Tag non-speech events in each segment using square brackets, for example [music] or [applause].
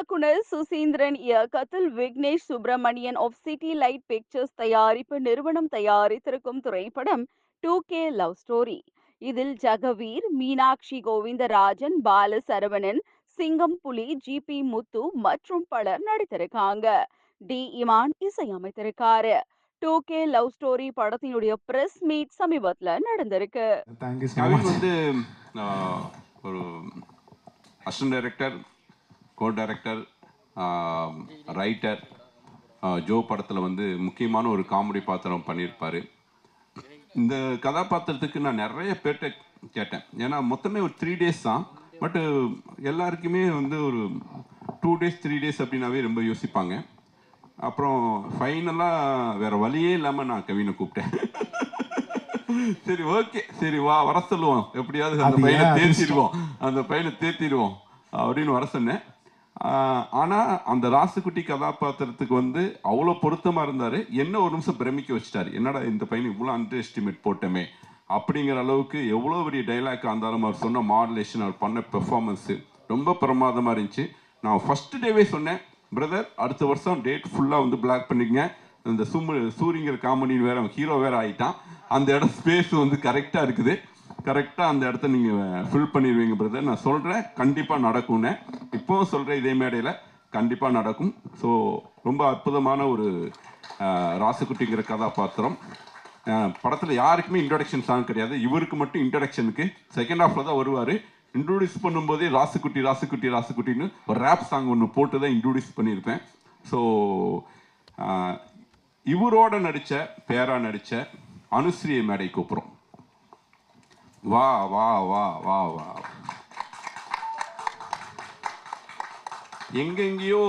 இயக்குனர் சுசீந்திரன் இயக்கத்தில் Vignesh Subramanian of city light pictures தயாரிப்பு நிறுவனம் தயாரித்திருக்கும் திரைப்படம் டூ கே லவ் ஸ்டோரி இதில் ஜெகவீர் மீனாட்சி கோவிந்தராஜன் பால சரவணன் சிங்கம் புலி ஜி பி முத்து மற்றும் பலர் நடித்திருக்காங்க. டி இமான் இசையமைத்திருக்காரு. டூ கே லவ் ஸ்டோரி படத்தினுடைய பிரஸ் மீட் சமீபத்துல நடந்திருக்கு. வந்து ஒரு assistant director co director writer Jo படத்தில் வந்து முக்கியமான ஒரு காமெடி பாத்திரம் பண்ணியிருப்பார். இந்த கதாபாத்திரத்துக்கு நான் நிறைய பேர்கிட்ட கேட்டேன். ஏன்னா மொத்தமே ஒரு த்ரீ டேஸ் தான். பட்டு எல்லாருக்குமே வந்து ஒரு டூ டேஸ் த்ரீ டேஸ் அப்படின்னாவே ரொம்ப யோசிப்பாங்க. அப்புறம் ஃபைனலாக வேற வழியே இல்லாமல் நான் கவினை கூப்பிட்டேன். சரி ஓகே சரி வா வர சொல்லுவோம். எப்படியாவது அந்த பையனை? தேர்த்திடுவோம். அந்த பையனை தேர்த்திடுவோம் அப்படின்னு வர சொன்னேன். ஆனால் அந்த ராசுக்குட்டி கதாபாத்திரத்துக்கு வந்து அவ்வளோ பொருத்தமாக இருந்தார். என்ன ஒரு நிமிஷம் பிரமிக்க வச்சுட்டார். என்னடா இந்த பையனுக்கு இவ்வளோ அண்டர் எஸ்டிமேட் போட்டோமே அப்படிங்கிற அளவுக்கு எவ்வளோ பெரிய டைலாக் ஆந்தாலும் அவர் சொன்ன மாடுலேஷன் அவர் பண்ண பெர்ஃபார்மன்ஸு ரொம்ப பிரமாதமாக இருந்துச்சு. நான் ஃபஸ்ட்டு டேவே சொன்னேன் பிரதர் அடுத்த வருஷம் டேட் ஃபுல்லாக வந்து பிளாக் பண்ணிக்கங்க. இந்த சும்மு சூரியங்கிற காமெடின்னு வேற அவன் ஹீரோ வேற ஆகிட்டான் அந்த இடம் ஸ்பேஸ் வந்து கரெக்டாக இருக்குது. கரெக்டாக அந்த இடத்த நீங்கள் ஃபில் பண்ணிடுவீங்க பிரதர் நான் சொல்கிறேன் கண்டிப்பாக நடக்கும்னு. இப்போவும் சொல்கிறேன் இதே மேடையில் கண்டிப்பாக நடக்கும். ஸோ ரொம்ப அற்புதமான ஒரு ராசுக்குட்டிங்கிற கதாபாத்திரம். படத்தில் யாருக்குமே இன்ட்ரடக்ஷன் சாங் கிடையாது. இவருக்கு மட்டும் இன்ட்ரடக்ஷனுக்கு செகண்ட் ஹாஃபில் தான் வருவார். இன்ட்ரோடியூஸ் பண்ணும்போதே ராசுக்குட்டி ராசுக்குட்டி ராசுக்குட்டின்னு ஒரு ரேப் சாங் ஒன்று போட்டு தான் இன்ட்ரோடியூஸ் பண்ணியிருப்பேன். ஸோ இவரோட நடித்த பேரா நடித்த அனுஸ்ரீயை மேடை கூப்பிட்றோம். வா வா வா வா வா. எங்கெங்கேயோ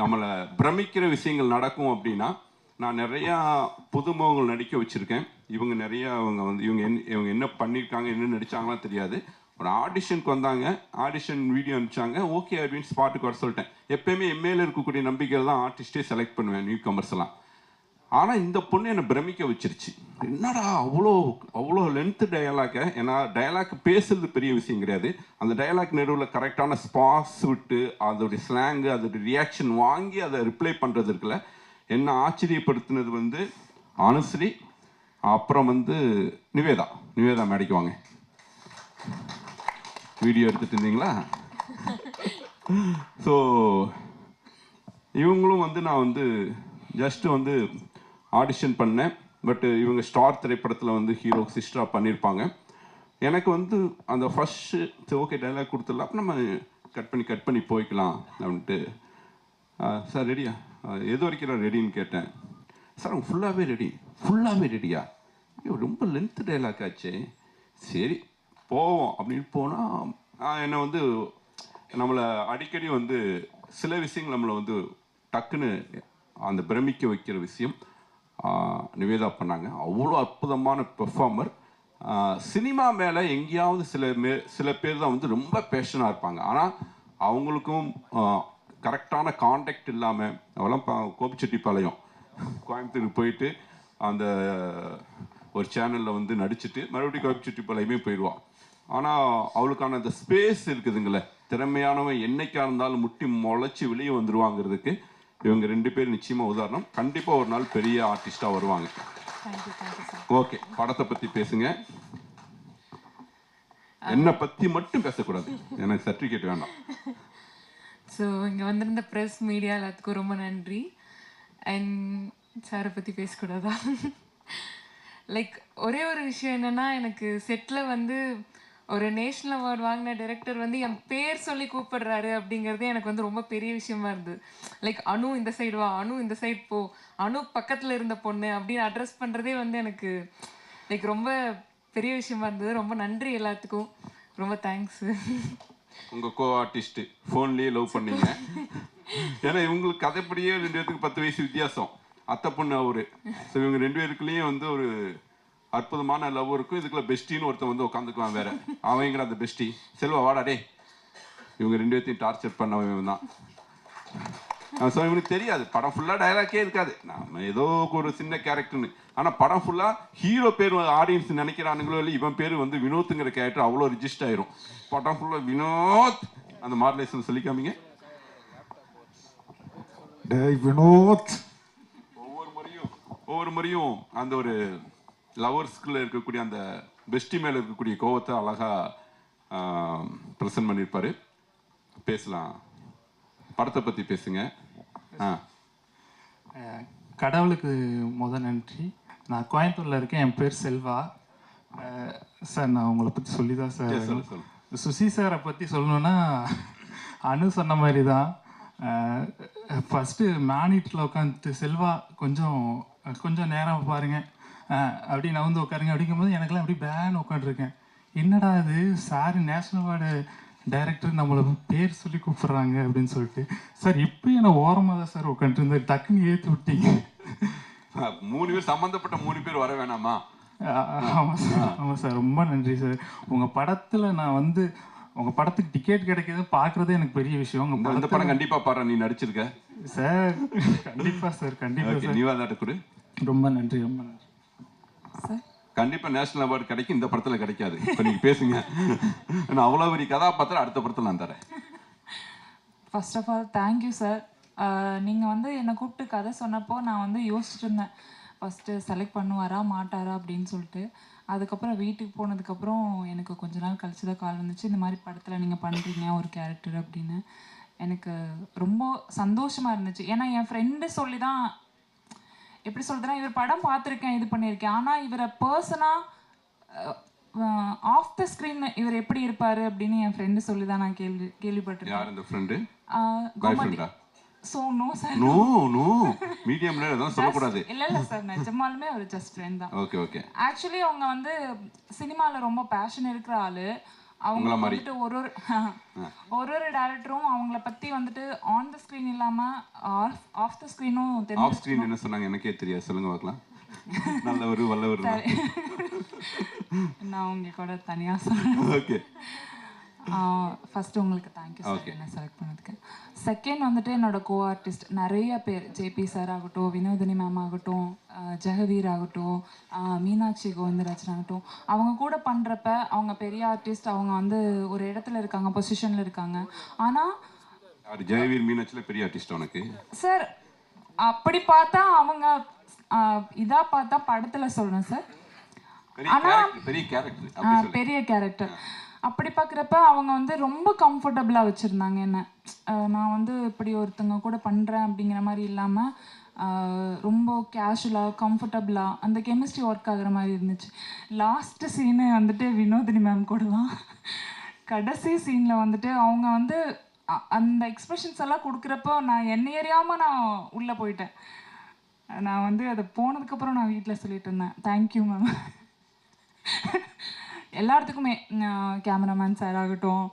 நம்மளை பிரமிக்கிற விஷயங்கள் நடக்கும் அப்படின்னா நான் நிறையா புதுமுகங்கள் நடிக்க வச்சுருக்கேன். இவங்க நிறையா அவங்க வந்து இவங்க என் இவங்க என்ன பண்ணியிருக்காங்க என்ன நடித்தாங்களாம் தெரியாது. ஒரு ஆடிஷனுக்கு வந்தாங்க ஆடிஷன் வீடியோ அனுப்பிச்சாங்க ஓகே அப்படின்னு ஸ்பாட்டுக்கு வர சொல்லிட்டேன். எப்பயுமே எம்ஏல இருக்கக்கூடிய நம்பிக்கையில் தான் ஆர்டிஸ்டே செலக்ட் பண்ணுவேன் நியூ கமர்ஸ்லாம் ஆனால் இந்த பொண்ணு என்னை பிரமிக்க வச்சிருச்சு. என்னடா அவ்வளோ அவ்வளோ லென்த்து டயலாக்கை ஏன்னா டயலாக் பேசுறது பெரிய விஷயம் கிடையாது. அந்த டயலாக் நடுவில் கரெக்டான ஸ்பாஸ் விட்டு அதோடைய ஸ்லாங்கு அதோடைய ரியாக்ஷன் வாங்கி அதை ரிப்ளை பண்ணுறது இருக்குல்ல? என்ன ஆச்சரியப்படுத்தினது வந்து அனுஸ்ரீ அப்புறம் வந்து நிவேதா. நிவேதா மேடைக்கு வாங்க. வீடியோ எடுத்துகிட்டு இருந்தீங்களா? ஸோ இவங்களும் வந்து நான் வந்து ஜஸ்ட்டு வந்து ஆடிஷன் பண்ணேன். பட் இவங்க ஸ்டார் திரைப்படத்தில் வந்து ஹீரோ சிஸ்டராக பண்ணியிருப்பாங்க எனக்கு வந்து அந்த ஃபஸ்ட்டு ஓகே டைலாக் கொடுத்துடல அப்போ நம்ம கட் பண்ணி கட் பண்ணி போய்க்கலாம் அப்படின்ட்டு. சார் ரெடியா எது வரைக்கும் நான் ரெடின்னு கேட்டேன். சார் அவங்க ஃபுல்லாகவே ரெடி ஃபுல்லாகவே ரெடியா ஐயோ ரொம்ப லென்த்து டைலாக் ஆச்சு. சரி போவோம் அப்படின்னு போனால் என்னை வந்து நம்மளை அடிக்கடி வந்து சில விஷயங்கள் நம்மளை வந்து டக்குன்னு அந்த பிரமிக்க வைக்கிற விஷயம். நிவேதா பண்ணாங்க. அவ்வளோ அற்புதமான பெர்ஃபார்மர் சினிமா மேலே எங்கேயாவது சில மே சில பேர் தான் வந்து ரொம்ப பேஷனாக இருப்பாங்க. ஆனால் அவங்களுக்கும் கரெக்டான காண்டாக்ட் இல்லாமல் அவெல்லாம் பா- கோபிச்செட்டிப்பாளையம் கோயம்புத்தூருக்கு போயிட்டு அந்த ஒரு சேனலில் வந்து நடிச்சுட்டு மறுபடியும் கோபிச்செட்டிப்பாளையமே போயிடுவான் ஆனால் அவளுக்கான அந்த ஸ்பேஸ் இருக்குதுங்களே. திறமையானவன் என்னைக்கா இருந்தாலும் முட்டி முளைச்சி வெளியே வந்துடுவாங்கிறதுக்கு இவங்க ரெண்டு பேர் நிச்சயமா உதாரணம். கண்டிப்பா ஒரு நாள் பெரிய ஆர்டிஸ்டா வருவாங்க. ஓகே படத்தை பத்தி பேசுங்க. என்னை பத்தி மட்டும் பேசக்கூடாது. எனக்கு சர்டிஃபிகேட் வேண்டாம். ஸோ இங்கே வந்திருந்த ப்ரெஸ் மீடியா எல்லாத்துக்கும் ரொம்ப நன்றி. அண்ட் சாரை பற்றி பேசக்கூடாதா? [laughs] லைக் ஒரே ஒரு விஷயம் என்னன்னா எனக்கு செட்டில் வந்து ஒரு நேஷ்னல் அவார்ட் வாங்கின டைரக்டர் வந்து என் பேர் சொல்லி கூப்பிடுறாரு அப்படிங்கிறது எனக்கு வந்து ரொம்ப பெரிய விஷயமா இருந்தது. லைக் அனு இந்த சைடு வா அனு இந்த சைடு போ அனு பக்கத்தில் இருந்த பொண்ணு அப்படின்னு அட்ரஸ் பண்ணுறதே வந்து எனக்கு லைக் ரொம்ப பெரிய விஷயமா இருந்தது. ரொம்ப நன்றி எல்லாத்துக்கும். ரொம்ப தேங்க்ஸ் உங்கள் கோ ஆர்டிஸ்ட்டு ஃபோன்லேயே லவ் பண்ணீங்க. ஏன்னா இவங்களுக்கு கதைப்படியே ரெண்டு பேருக்கு பத்து வயசு வித்தியாசம். அத்தை பொண்ணு அவரு. ஸோ இவங்க ரெண்டு பேருக்குள்ளேயும் வந்து ஒரு அற்புதமான லவ் இருக்கும். இதுக்குள்ள பெஸ்டின்னு ஒருத்தன் வந்து உட்காந்துக்குவான் வேற. அவங்கிற அந்த பெஸ்டி செல்வா வாடா டே இவங்க ரெண்டு பேர்த்தையும் டார்ச்சர் பண்ணவன் தான். ஸோ இவனுக்கு தெரியாது. படம் ஃபுல்லாக டைலாக்கே இருக்காது. நாம ஏதோ ஒரு சின்ன கேரக்டர்னு ஆனால் படம் ஃபுல்லாக ஹீரோ பேர் ஆடியன்ஸ் நினைக்கிறானுங்களோ இல்லை இவன் பேர் வந்து வினோத்துங்கிற கேரக்டர் அவ்வளோ ரிஜிஸ்ட் ஆயிரும். படம் ஃபுல்லாக வினோத் அந்த மாடலேஷன் சொல்லிக்காமீங்க. காமிங்க வினோத். ஒவ்வொரு முறையும் ஒவ்வொரு முறையும் அந்த ஒரு லவர்ஸ்குள்ள இருக்கக்கூடிய அந்த பெஸ்டி மேல இருக்கக்கூடிய கோவத்தை அழகா ப்ரெசென்ட் பண்ணியிருப்பாரு பேசலாம். படத்தை பத்தி பேசுங்க. ஆ. கடவுளுக்கு முத நன்றி. நான் கோயம்புத்தூர்ல இருக்கேன். என் பேர் செல்வா. சார் நான் உங்களை பத்தி சொல்லி தான் சார். சுசி சாரை பத்தி சொல்லணும்னா அனு சொன்ன மாதிரி தான் ஃபஸ்ட்டு மேனிட்டில் உட்காந்துட்டு செல்வா கொஞ்சம் கொஞ்சம் நேரம் பாருங்க. அஹ், அப்படி நான் வந்து உட்காருங்க. அப்படிங்கும்போது எனக்கெல்லாம் அப்படி பேன் உட்காந்துருக்கேன் என்னடா இது? சார் நேஷனல் அவார்டு டைரக்டர் நம்மளை பேர் சொல்லி கூப்பிடுறாங்க அப்படின்னு சொல்லிட்டு. சார் இப்பயும் நான் ஓரமாக தான் சார் உட்காந்துட்டு இருந்தேன் டக்குன்னு ஏற்றி விட்டீங்க. மூணு பேர் சம்பந்தப்பட்ட மூணு பேர் வர வேணாமா? ஆமாம் சார் ஆமாம் சார் ரொம்ப நன்றி சார் உங்கள் படத்தில் நான் வந்து உங்கள் படத்துக்கு டிக்கெட் கிடைக்கிறது பார்க்குறதே எனக்கு பெரிய விஷயம். உங்கள் இந்த படம் கண்டிப்பா பாரு நீ நடிச்சிருக்க. சார் கண்டிப்பாக சார் கண்டிப்பாக சார் நீ வாதாட்ட கொடு ரொம்ப நன்றி ரொம்ப நன்றி. கண்டிப்பா நேஷனல் அவார்டு கிடைக்கும் இந்த படத்துல கிடைக்காது. இப்ப நீங்க பேசுங்க. நான் அவ்வளவு பெரிய கதாபாத்திரம் அடுத்த படத்துல நான் தரேன். First of all thank you sir நீங்கள் வந்து என்னை கூப்பிட்டு கதை சொன்னப்போ நான் வந்து யோசிச்சுட்டு இருந்தேன். ஃபஸ்ட்டு செலக்ட் பண்ணுவாரா மாட்டாரா அப்படின்னு சொல்லிட்டு. அதுக்கப்புறம் வீட்டுக்கு போனதுக்கப்புறம் எனக்கு கொஞ்ச நாள் கழிச்சு தான் கால் வந்துச்சு. இந்த மாதிரி படத்தில் நீங்கள் பண்ணுறீங்க ஒரு கேரக்டர் அப்படின்னு. எனக்கு ரொம்ப சந்தோஷமாக இருந்துச்சு. ஏன்னா என் ஃப்ரெண்டு சொல்லி தான் எப்படி சொல்றதுன்னா இவர் படம் பார்த்துருக்கேன் இது பண்ணியிருக்கேன். ஆனால் இவரை பர்சனாக ஆஃப் த ஸ்க்ரீன் இவர் எப்படி இருப்பாரு அப்படின்னு என் ஃப்ரெண்டு சொல்லி தான் நான் கேள்வி கேள்விப்பட்டிருக்கேன். So no sir no no மீடியம்ல இல்ல இல்ல சார் நிஜமாலுமே ஒரு ஜஸ்ட் ஃப்ரெண்ட் தான். ஓகே ஓகே ஆக்சுவலி அவங்க வந்து சினிமால ரொம்ப பேஷன் இருக்கிற ஆளு. அவங்க உங்கள மாதிரி. வந்துட்டு ஒரு ஒரு ஒரு ஒரு டேரக்டரும் அவங்கள பத்தி வந்துட்டு ஆன் த ஸ்க்ரீன் இல்லாம ஆஃப் ஆஃப் த ஸ்க்ரீனும் ஆஃப் தெரிஞ்சு ஸ்கிரீன் என்ன சொன்னாங்க? எனக்கே தெரியாது. சொல்லுங்க பார்க்கலாம். [laughs] நல்லவர் வல்லவர் நான் உங்க கூட தனியா சொல்றேன். ஓகே ஃபர்ஸ்ட் உங்களுக்கு தேங்க்யூ சார் என்ன செலக்ட் பண்ணதுக்கு. செகண்ட் வந்துட்டு என்னோட கோ ஆர்டிஸ்ட் நிறைய பேர் ஜேபி சார் ஆகட்டும் வினோதினி மேம் ஆகட்டும் ஜெகவீர் ஆகட்டும் மீனாட்சி கோவிந்தராஜன் ஆகட்டும் அவங்க கூட பண்ணுறப்ப அவங்க பெரிய ஆர்டிஸ்ட் அவங்க வந்து ஒரு இடத்துல இருக்காங்க பொசிஷனில் இருக்காங்க. ஆனால் யார் ஜெயவீர் மீனாட்சியில் பெரிய ஆர்டிஸ்ட் உனக்கு? சார் அப்படி பார்த்தா அவங்க ஆஹ் இதா பார்த்தா படத்தில் சொல்லணும் சார் கேரக்டர் பெரிய கேரக்டர் பெரிய கேரக்டர் அப்படி பார்க்குறப்ப அவங்க வந்து ரொம்ப கம்ஃபர்டபுளாக வச்சுருந்தாங்க என்ன. நான் வந்து இப்படி ஒருத்தங்க கூட பண்ணுறேன் அப்படிங்கிற மாதிரி இல்லாமல் ரொம்ப கேஷுவலாக கம்ஃபர்டபுளாக அந்த கெமிஸ்ட்ரி ஒர்க் ஆகுற மாதிரி இருந்துச்சு. லாஸ்ட்டு சீனு வந்துட்டு வினோதினி மேம் கூட தான் கடைசி சீனில் வந்துட்டு அவங்க வந்து அ- அந்த எக்ஸ்பிரஷன்ஸ் எல்லாம் கொடுக்குறப்போ நான் என்னை அறியாமல் நான் உள்ளே போயிட்டேன். நான் வந்து அதை போனதுக்கப்புறம் நான் வீட்டில் சொல்லிட்டு இருந்தேன். தேங்க்யூ மேம் எல்லாத்துக்குமே கேமராமேன் சார் ஆகட்டும்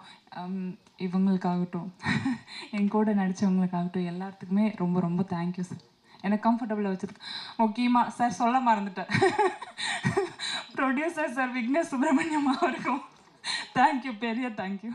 இவங்களுக்காகட்டும் என் கூட நடித்தவங்களுக்காகட்டும் எல்லாத்துக்குமே ரொம்ப ரொம்ப தேங்க்யூ சார் எனக்கு கம்ஃபர்டபுளாக வச்சுருக்கு முக்கியமாக சார் சொல்ல மறந்துட்டேன். [laughs] ப்ரொடியூசர் சார் விக்னேஷ் சுப்பிரமணியம் அவருக்கும். தேங்க்யூ பெரிய தேங்க்யூ